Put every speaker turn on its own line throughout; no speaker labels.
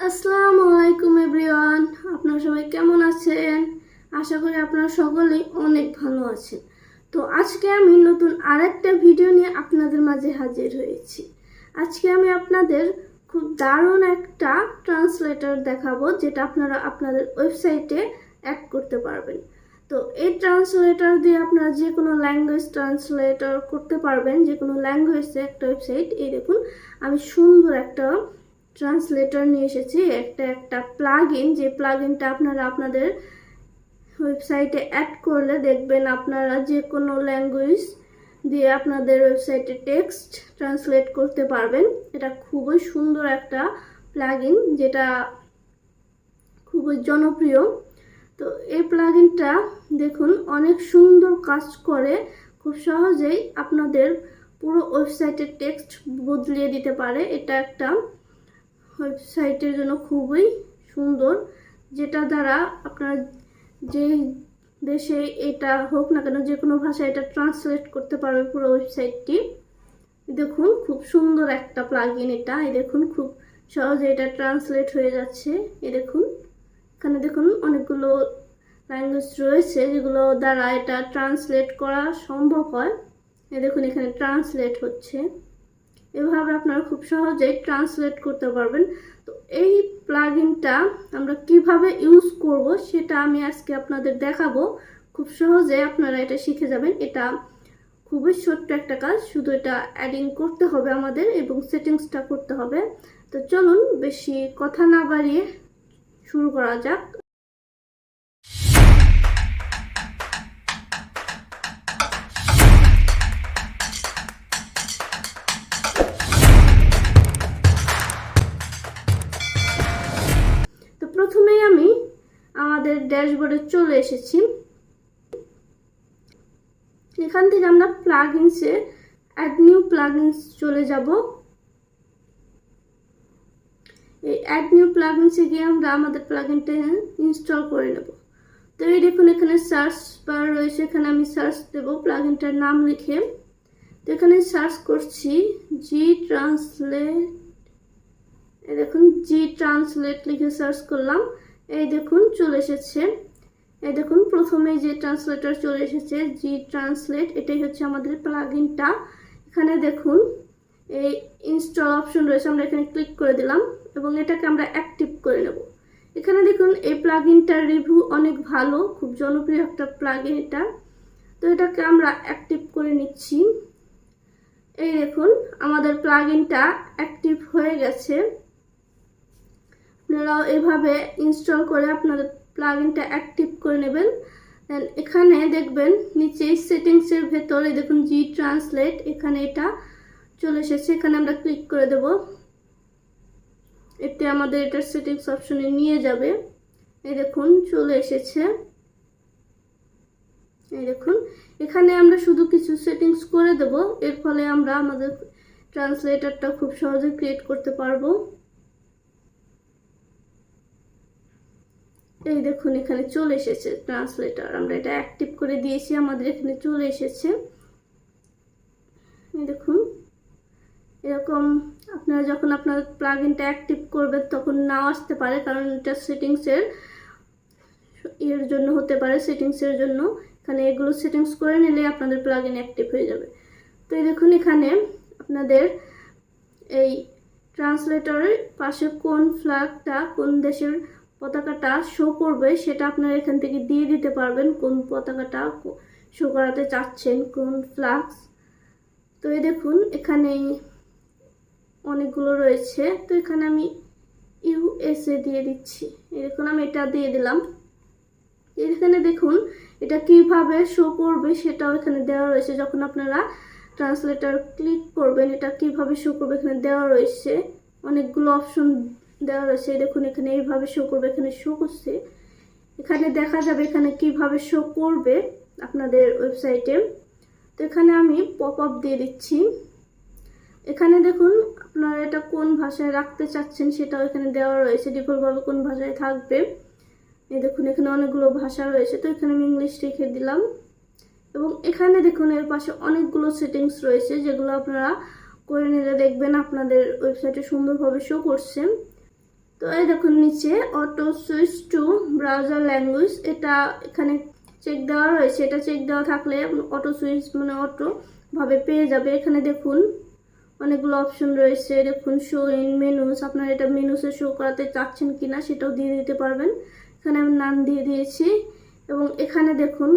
আসসালামু আলাইকুম এভরিওয়ান। আপনারা সবাই কেমন আছেন? আশা করি আপনারা সকলেই অনেক ভালো আছেন। তো আজকে আমি নতুন আরেকটা ভিডিও নিয়ে আপনাদের মাঝে হাজির হয়েছি। আজকে আমি আপনাদের খুব দারুণ একটা ট্রান্সলেটর দেখাবো, যেটা আপনারা আপনাদের ওয়েবসাইটে অ্যাড করতে পারবেন। তো এই ট্রান্সলেটর দিয়ে আপনারা যে কোনো ল্যাঙ্গুয়েজ ট্রান্সলেটর করতে পারবেন, যে কোনো ল্যাঙ্গুয়েজে একটা ওয়েবসাইট। এই দেখুন, আমি সুন্দর একটা ট্রান্সলেটর নিয়ে এসেছি, একটা একটা প্লাগ যে প্লাগ আপনারা আপনাদের ওয়েবসাইটে অ্যাড করলে দেখবেন আপনারা যে কোনো ল্যাঙ্গুয়েজ দিয়ে আপনাদের ওয়েবসাইটে টেক্সট ট্রান্সলেট করতে পারবেন। এটা খুবই সুন্দর একটা প্লাগ যেটা খুবই জনপ্রিয়। তো এই প্লাগ দেখুন, অনেক সুন্দর কাজ করে। খুব সহজেই আপনাদের পুরো ওয়েবসাইটের টেক্সট বদলিয়ে দিতে পারে। এটা একটা ওয়েবসাইটের জন্য খুবই সুন্দর, যেটা দ্বারা আপনারা যে দেশে এটা হোক না কেন যে কোনো ভাষায় এটা ট্রান্সলেট করতে পারবে পুরো ওয়েবসাইটটি দেখুন, খুব সুন্দর একটা প্লাগ ইন এটা। এই দেখুন, খুব সহজে এটা ট্রান্সলেট হয়ে যাচ্ছে। এই দেখুন, এখানে দেখুন অনেকগুলো ল্যাঙ্গুয়েজ রয়েছে, যেগুলো দ্বারা এটা ট্রান্সলেট করা সম্ভব হয়। এই দেখুন, এখানে ট্রান্সলেট হচ্ছে। এভাবে আপনারা খুব সহজেই ট্রান্সলেট করতে পারবেন। তো এই প্লাগইনটা আমরা কীভাবে ইউজ করব সেটা আমি আজকে আপনাদের দেখাবো। খুব সহজে আপনারা এটা শিখে যাবেন। এটা খুবই ছোট্ট একটা কাজ, শুধু এটা অ্যাডিং করতে হবে আমাদের এবং সেটিংসটা করতে হবে। তো চলুন, বেশি কথা না বাড়িয়ে শুরু করা যাক। আমি আমাদের ড্যাশবোর্ডে চলে এসেছি। এখান থেকে আমরা প্লাগইনসে অ্যাড নিউ প্লাগইনস চলে যাব। এই অ্যাড নিউ প্লাগইনসে গিয়ে আমরা আমাদের প্লাগইনটা ইনস্টল করে নেব। তো এই দেখুন এখানে সার্চ বার রয়েছে, এখানে আমি সার্চ দেব প্লাগইনটার নাম লিখে। তো এখানে সার্চ করছি জি ট্রান্সলেট দেখুন জি ট্রান্সলেট লিখে সার্চ করলাম। এই দেখুন, চলে এসেছে। এই দেখুন, প্রথমে যে ট্রান্সলেটার চলে এসেছে জি ট্রান্সলেট এটাই হচ্ছে আমাদের প্লাগইনটা এখানে দেখুন, এই ইনস্টল অপশন রয়েছে, আমরা এখানে ক্লিক করে দিলাম এবং এটাকে আমরা অ্যাক্টিভ করে নেব। এখানে দেখুন, এই প্লাগইনটার রিভিউ অনেক ভালো, খুব জনপ্রিয় একটা প্লাগইন এটা। তো এটাকে আমরা অ্যাক্টিভ করে নিচ্ছি। এই দেখুন, আমাদের প্লাগইনটা অ্যাক্টিভ হয়ে গেছে। আপনারাও এভাবে ইনস্টল করে আপনাদের প্লাগইনটা অ্যাক্টিভ করে নেবেন। দেন এখানে দেখবেন নিচে সেটিংসের ভেতরে দেখুন জি ট্রান্সলেট এখানে এটা চলে এসেছে। এখানে আমরা ক্লিক করে দেব। এতে আমাদের এটার সেটিংস অপশনে নিয়ে যাবে। এই দেখুন, চলে এসেছে। এই দেখুন, এখানে আমরা শুধু কিছু সেটিংস করে দেব। এর ফলে আমরা আমাদের ট্রান্সলেটরটা খুব সহজে ক্রিয়েট করতে পারব। এই দেখুন, এখানে চলে এসেছে ট্রান্সলেটর আমরা এটা অ্যাক্টিভ করে দিয়েছি, আমাদের এখানে চলে এসেছে। এই দেখুন, এরকম আপনারা যখন আপনার প্লাগ ইনটা অ্যাক্টিভ করবেন, তখন নাও আসতে পারে, কারণ এটা সেটিংসের এর জন্য হতে পারে সেটিংসের জন্য। এখানে এগুলো সেটিংস করে নিলে আপনাদের প্লাগ ইন অ্যাক্টিভ হয়ে যাবে। তো এই দেখুন, এখানে আপনাদের এই ট্রান্সলেটরের পাশে কোন ফ্ল্যাগটা কোন দেশের পতাকাটা শো করবে, সেটা আপনারা এখান থেকে দিয়ে দিতে পারবেন কোন পতাকাটা শো করাতে চাচ্ছেন, কোন ফ্লাক্স তো এই দেখুন, এখানে অনেকগুলো রয়েছে। তো এখানে আমি ইউএসএ দিয়ে দিচ্ছি। দেখুন আমি এটা দিয়ে দিলাম। এখানে দেখুন, এটা কীভাবে শো করবে সেটাও এখানে দেওয়া রয়েছে। যখন আপনারা ট্রান্সলেটার ক্লিক করবেন, এটা কীভাবে শো করবে এখানে দেওয়া রয়েছে। অনেকগুলো অপশন দেওয়া রয়েছে। দেখুন, এখানে এইভাবে শো করবে, এখানে শো করছে। এখানে দেখা যাবে এখানে কীভাবে শো করবে আপনাদের ওয়েবসাইটে তো এখানে আমি পপ আপ দিয়ে দিচ্ছি। এখানে দেখুন, আপনারা এটা কোন ভাষায় রাখতে চাচ্ছেন সেটাও এখানে দেওয়া রয়েছে। ডিফল্টভাবে কোন ভাষায় থাকবে। এই দেখুন, এখানে অনেকগুলো ভাষা রয়েছে। তো এখানে আমি ইংলিশ রেখে দিলাম। এবং এখানে দেখুন, এর পাশে অনেকগুলো সেটিংস রয়েছে, যেগুলো আপনারা করে নিলে দেখবেন আপনাদের ওয়েবসাইটে সুন্দরভাবে শো করছে। তো এই দেখুন নিচে auto switch to browser language এটা এখানে চেক দেওয়া রয়েছে। এটা চেক দেওয়া থাকলে অটো সুইচ মানে অটো ভাবে পেয়ে যাবে। এখানে দেখুন অনেকগুলো অপশন রয়েছে। দেখুন শো ইন মেনুস আপনারা এটা মেনুসে শো করাতে চাচ্ছেন কিনা সেটাও দিয়ে দিতে পারবেন। এখানে আমি নাম দিয়ে দিয়েছি এবং এখানে দেখুন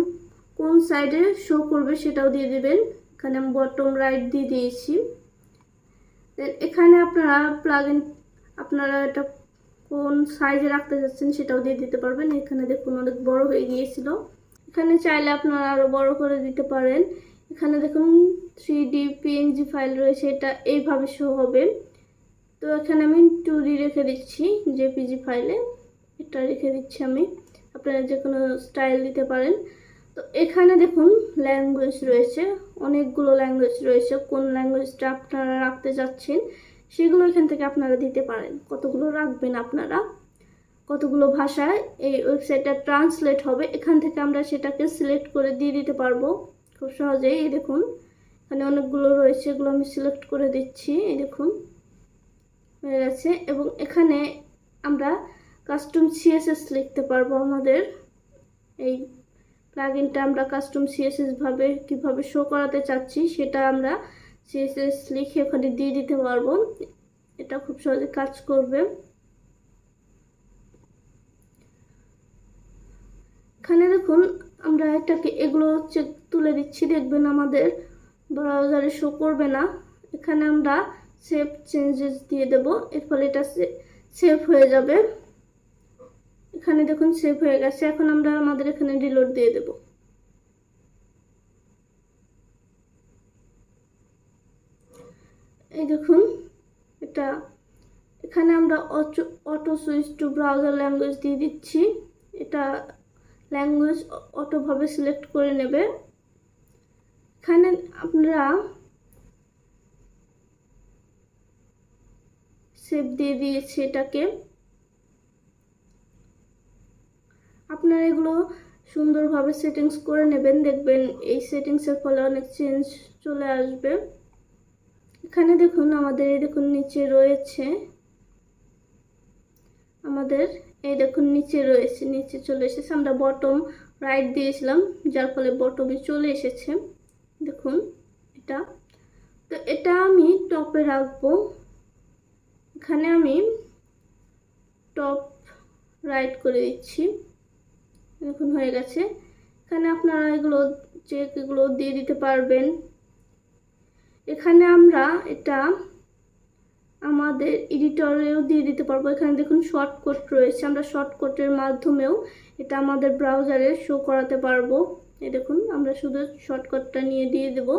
কোন সাইডে শো করবে সেটাও দিয়ে দিবেন। এখানে আমি বটম রাইট দিয়ে দিয়েছি। এখানে আপনারা প্লাগ আপনারা এটা কোন সাইজে রাখতে যাচ্ছেন সেটাও দিয়ে দিতে পারবেন। এখানে দেখুন অনেক বড় হয়ে গিয়েছিল। এখানে চাইলে আপনারা আরও বড় করে দিতে পারেন। এখানে দেখুন থ্রি ডি পিএনজি ফাইল রয়েছে, এটা এইভাবে শো হবে। তো এখানে আমি টু ডি রেখে দিচ্ছি জেপিজি ফাইলে এটা রেখে দিচ্ছি আমি। আপনারা যে কোনো স্টাইল দিতে পারেন। তো এখানে দেখুন ল্যাঙ্গুয়েজ রয়েছে। অনেকগুলো ল্যাঙ্গুয়েজ রয়েছে। কোন ল্যাঙ্গুয়েজটা আপনারা রাখতে চাচ্ছেন সেগুলো এখান থেকে আপনারা দিতে পারেন। কতগুলো রাখবেন আপনারা? কতগুলো ভাষায় এই ওয়েবসাইটটা ট্রান্সলেট হবে, এখান থেকে আমরা সেটাকে সিলেক্ট করে দিয়ে দিতে পারব। খুব সহজেই, এই দেখুন, এখানে অনেকগুলো রয়েছে, এগুলো আমি সিলেক্ট করে দিচ্ছি, এই দেখুন, হয়ে গেছে। এবং এখানে আমরা কাস্টম সিএসএস লিখতে পারব আমাদের। এই প্লাগইনটা আমরা কাস্টম সিএসএসভাবে কীভাবে শো করাতে চাচ্ছি, সেটা আমরা সিএসএস লিখে ওখানে দিয়ে দিতে পারব। এটা খুব সহজে কাজ করবে। এখানে দেখুন, আমরা এটাকে এগুলো হচ্ছে তুলে দিচ্ছি, দেখবেন আমাদের ব্রাউজারে শো করবে না। এখানে আমরা সেভ চেঞ্জেস দিয়ে দেব, এর ফলে এটা সেভ হয়ে যাবে। এখানে দেখুন সেভ হয়ে গেছে। এখন আমরা আমাদের এখানে রিলোড দিয়ে দেব। এই দেখুন, এটা এখানে আমরা auto switch to browser language দিয়ে দিচ্ছি। এটা ল্যাঙ্গুয়েজ অটোভাবে সিলেক্ট করে নেবে। এখানে আপনারা সেভ দিয়ে দিয়েছি এটাকে। আপনারা এগুলো সুন্দরভাবে সেটিংস করে নেবেন, দেখবেন এই সেটিংসের ফলে অনেক চেঞ্জ চলে আসবে। এখানে দেখুন আমাদের এই দেখুন নিচে রয়েছে। আমাদের এই দেখুন নিচে রয়েছে, নিচে চলে এসেছে। আমরা বটম রাইট দিয়েছিলাম, যার ফলে বটমে চলে এসেছে। দেখুন এটা। তো এটা আমি টপে রাখব। এখানে আমি টপ রাইট করে দিচ্ছি। দেখুন হয়ে গেছে। এখানে আপনারা এগুলো চেক এগুলো দিয়ে দিতে পারবেন। এখানে আমরা এটা আমাদের এডিটরেও দিয়ে দিতে পারব। এখানে দেখুন শর্টকট রয়েছে। আমরা শর্টকটের মাধ্যমেও এটা আমাদের ব্রাউজারে শো করাতে পারব। এ দেখুন, আমরা শুধু শর্টকাটটা নিয়ে দিয়ে দেব।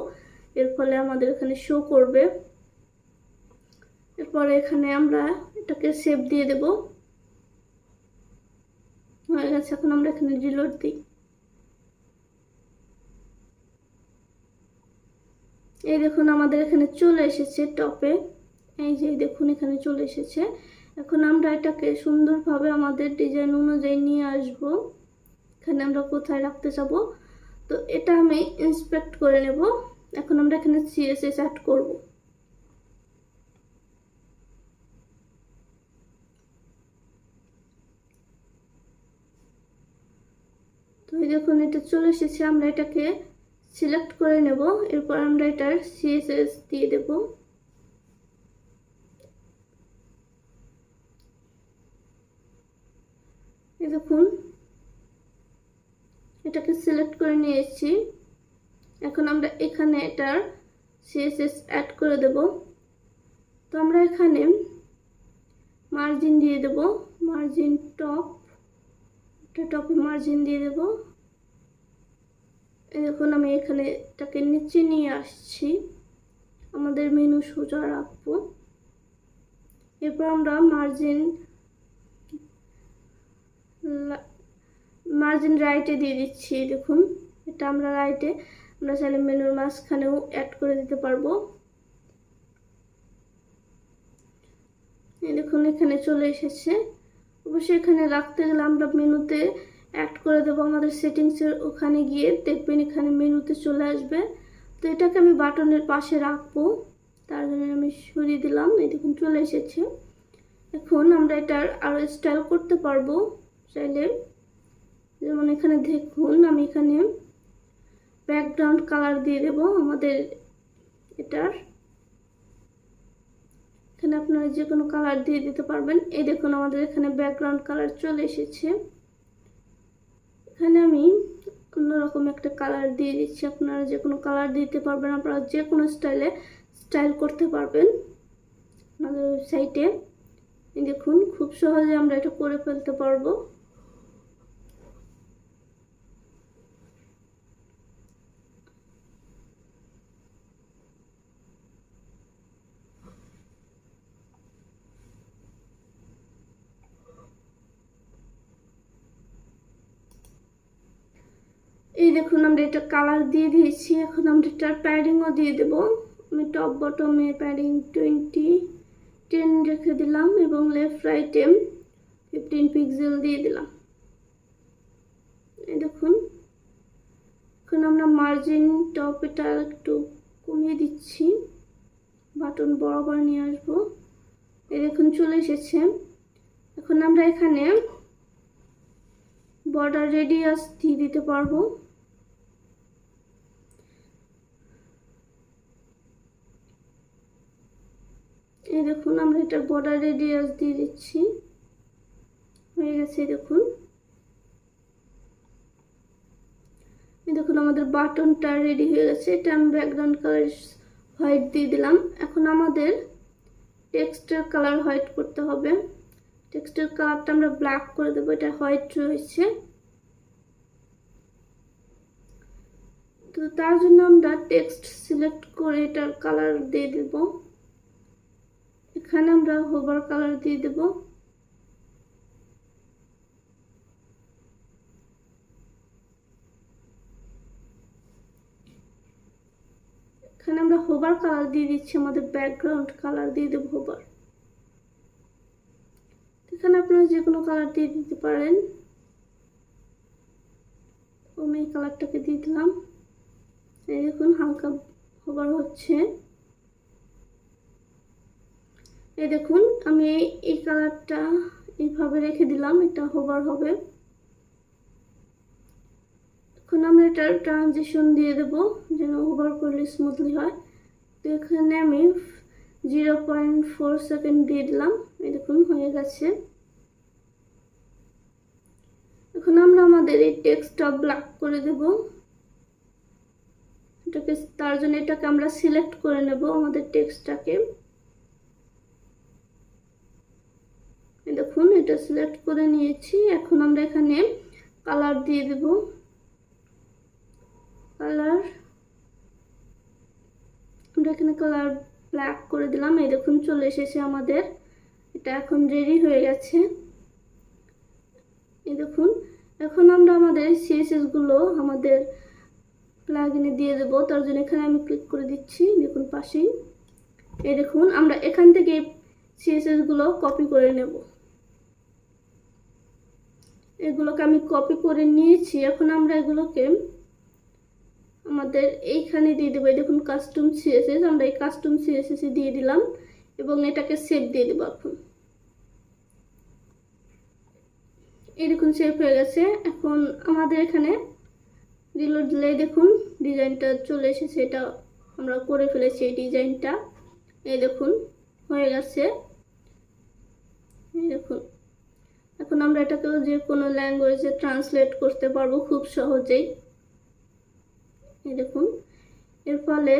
এর ফলে আমাদের এখানে শো করবে। এরপরে এখানে আমরা এটাকে সেভ দিয়ে দেব। হয়ে গেছে। এখন আমরা এখানে রিলোড দিই। এই দেখুন, আমাদের এখানে চলে এসেছে টপে। এই যে দেখুন, এখানে চলে এসেছে। এখন আমরা এটাকে সুন্দরভাবে আমাদের ডিজাইন অনুযায়ী নিয়ে আসব। এখানে আমরা কোথায় রাখতে যাব? তো এটা আমি ইন্সপেক্ট করে নেব। এখন আমরা এখানে সিএসএস অ্যাড করব। তো দেখুন, এটা চলে এসেছে। আমরা এটাকে সিলেক্ট করে নেব। এরপর আমরা এটার সিএসএস দিয়ে দেব। দেখুন, এটাকে সিলেক্ট করে নিয়ে নিয়েছি। এখন আমরা এখানে এটার সিএসএস অ্যাড করে দেব। তো আমরা এখানে মার্জিন দিয়ে দেব। মার্জিন টপ এটা টপে মার্জিন দিয়ে দেব। দেখুন আমি এখানে এটাকে নিচে নিয়ে আসছি। আমাদের মেনু সোজা রাখব। এরপর আমরা মার্জিন মার্জিন রাইটে দিয়ে দিচ্ছি, দেখুন। এটা আমরা রাইটে আমরা চাইলে মেনুর মাঝখানেও অ্যাড করে দিতে পারব। দেখুন, এখানে চলে এসেছে। অবশ্যই এখানে রাখতে গেলে আমরা মেনুতে অ্যাড করে দেবো আমাদের সেটিংসের ওখানে গিয়ে। দেখবেন এখানে মেনুতে চলে আসবে। তো এটাকে আমি বাটনের পাশে রাখব। তার জন্য আমি সরিয়ে দিলাম। এই দেখুন, চলে এসেছে। এখন আমরা এটার আরও স্টাইল করতে পারব। চাইলে যেমন এখানে দেখুন, আমি এখানে ব্যাকগ্রাউন্ড কালার দিয়ে দেব আমাদের এটার। এখানে আপনারা যে কোনো কালার দিয়ে দিতে পারবেন। এই দেখুন, আমাদের এখানে ব্যাকগ্রাউন্ড কালার চলে এসেছে। এখানে আমি অন্যরকম একটা কালার দিয়ে দিচ্ছি। আপনারা যে কোনো কালার দিতে পারবেন, আপনারা যে কোনো স্টাইলে স্টাইল করতে পারবেন আমাদের ওয়েবসাইটে দেখুন, খুব সহজে আমরা এটা করে ফেলতে পারব। এই দেখুন আমরা এটা কালার দিয়ে দিয়েছি, এখন আমরা এটার প্যাডিংও দিয়ে দেব। আমি টপ বটমে প্যাডিং টোয়েন্টি টেন রেখে দিলাম এবং লেফট রাইটে ফিফটিন পিক্সেল দিয়ে দিলাম। এই দেখুন, এখন আমরা মার্জিন টপ এটা একটু কমিয়ে দিচ্ছি। বাটন বরাবর নিয়ে আসব। এই দেখুন, চলে এসেছে। এখন আমরা এখানে বর্ডার রেডিয়াস দিয়ে দিতে পারব। এই দেখুন, আমরা এটা বর্ডার রেডিয়াস দিয়ে দিচ্ছি। হয়ে গেছে দেখুন। এই দেখুন, আমাদের বাটনটা রেডি হয়ে গেছে। এটা আমি ব্যাকগ্রাউন্ড কালার হোয়াইট দিয়ে দিলাম। এখন আমাদের টেক্সটের কালার হোয়াইট করতে হবে। টেক্সটের কালারটা আমরা ব্ল্যাক করে দেবো, এটা হোয়াইট রয়েছে। তো তার জন্য আমরা টেক্সট সিলেক্ট করে এটার কালার দিয়ে দেব। এখানে আমরা হোভার কালার দিয়ে দেব। এখানে আমরা হোভার কালার দিয়ে দিচ্ছি, আমাদের ব্যাকগ্রাউন্ড কালার দিয়ে দেবো হোভার। এখানে আপনারা যে কোনো কালার দিয়ে দিতে পারেন। আমি এই কালারটাকে দিয়ে দিলাম। এই দেখুন, হালকা হোবার হচ্ছে। এই দেখুন, আমি এই কালারটা এইভাবে রেখে দিলাম, এটা হোবার হবে। এখন আমরা এটা ট্রানজিশন দিয়ে দেব, যেন হোবার করলে স্মুথলি হয়। তো এখানে আমি জিরো পয়েন্ট ফোর সেকেন্ড দিয়ে দিলাম, এই দেখুন, হয়ে গেছে। এখন আমরা আমাদের এই টেক্সটটা ব্ল্যাক করে দেব। এটাকে, তার জন্য এটাকে আমরা সিলেক্ট করে নেব আমাদের টেক্সটটাকে দেখুন, এটা সিলেক্ট করে নিয়েছি। এখন আমরা এখানে কালার দিয়ে দেব। কালার আমরা এখানে কালার ব্ল্যাক করে দিলাম। এই দেখুন, চলে এসেছে আমাদের। এটা এখন রেডি হয়ে গেছে। এই দেখুন, এখন আমরা আমাদের সিএসএসগুলো আমাদের প্লাগইনে দিয়ে দেবো। তার জন্য এখানে আমি ক্লিক করে দিচ্ছি, দেখুন পাশেই। এই দেখুন, আমরা এখান থেকে সিএসএসগুলো কপি করে নেব। এগুলোকে আমি কপি করে নিয়েছি। এখন আমরা এগুলোকে আমাদের এইখানে দিয়ে দেবো। দেখুন কাস্টম সিএসএস আমরা এই কাস্টম সিএসএস দিয়ে দিলাম এবং এটাকে সেভ দিয়ে দেবো এখন। এই দেখুন সেভ হয়ে গেছে। এখন আমাদের এখানে রিলোড দিলে দেখুন, ডিজাইনটা চলে এসেছে। এটা আমরা করে ফেলেছি এই ডিজাইনটা। এই দেখুন, হয়ে গেছে। এই দেখুন আমরা এটাকেও যে কোনো ল্যাঙ্গুয়েজে ট্রান্সলেট করতে পারব খুব সহজেই। দেখুন। এর ফলে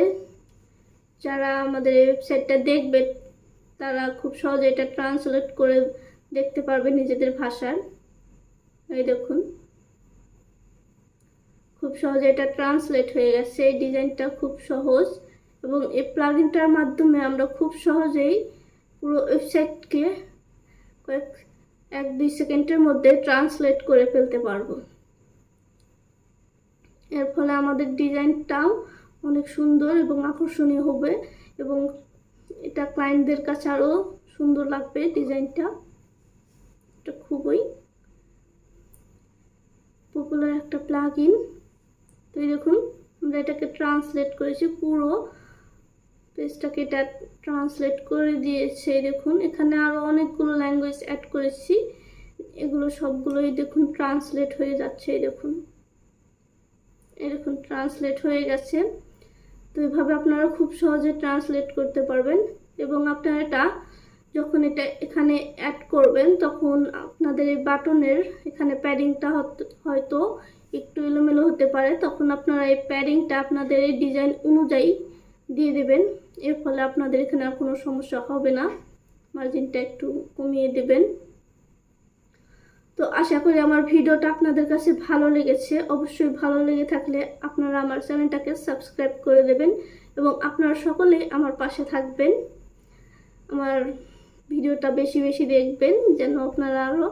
যারা আমাদের ওয়েবসাইটটা দেখবে, তারা খুব সহজে এটা ট্রান্সলেট করে দেখতে পারবে নিজেদের ভাষার। এই দেখুন। খুব সহজে এটা ট্রান্সলেট হয়ে গেছে। এই ডিজাইনটা খুব সহজ এবং এই প্লাগিনটার মাধ্যমে আমরা খুব সহজেই পুরো ওয়েবসাইটকে কয়েক এক দুই সেকেন্ডের মধ্যে ট্রান্সলেট করে ফেলতে পারব। এর ফলে আমাদের ডিজাইনটাও অনেক সুন্দর এবং আকর্ষণীয় হবে এবং এটা ক্লায়েন্টদের কাছে আরও সুন্দর লাগবে ডিজাইনটা। এটা খুবই পপুলার একটা প্লাগ ইন তো দেখুন, আমরা এটাকে ট্রান্সলেট করেছি পুরো পেজটাকে এটা ট্রান্সলেট করে দিয়েছে দেখুন। এখানে আরও অনেকগুলো ল্যাঙ্গুয়েজ অ্যাড করেছি। এগুলো সবগুলোই দেখুন ট্রান্সলেট হয়ে যাচ্ছে দেখুন। এরকম ট্রান্সলেট হয়ে গেছে। তো এভাবে আপনারা খুব সহজে ট্রান্সলেট করতে পারবেন। এবং আপনারা এটা যখন এটা এখানে অ্যাড করবেন, তখন আপনাদের এই বাটনের এখানে প্যাডিংটা হয়তো একটু এলোমেলো হতে পারে। তখন আপনারা এই প্যাডিংটা আপনাদের এই ডিজাইন অনুযায়ী দিয়ে দেবেন। এর ফলে আপনাদের এখানে আর কোনো সমস্যা হবে না। মার্জিনটা একটু কমিয়ে দেবেন। তো আশা করি আমার ভিডিওটা আপনাদের কাছে ভালো লেগেছে। অবশ্যই ভালো লেগে থাকলে আপনারা আমার চ্যানেলটাকে সাবস্ক্রাইব করে দেবেন এবং আপনারা সকলে আমার পাশে থাকবেন। আমার ভিডিওটা বেশি বেশি দেখবেন যেন আপনারা আরও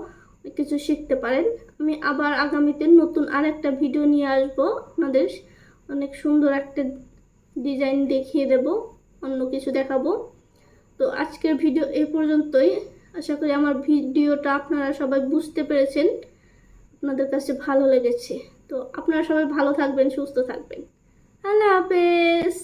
কিছু শিখতে পারেন। আমি আবার আগামীতে নতুন আরেকটা ভিডিও নিয়ে আসব। আপনাদের অনেক সুন্দর একটা ডিজাইন দেখিয়ে দেব, অন্য কিছু দেখাবো। তো আজকের ভিডিও এই পর্যন্তই। আশা করি আমার ভিডিওটা আপনারা সবাই বুঝতে পেরেছেন, আপনাদের কাছে ভালো লেগেছে। তো আপনারা সবাই ভালো থাকবেন, সুস্থ থাকবেন। আল্লাহ হাফেজ।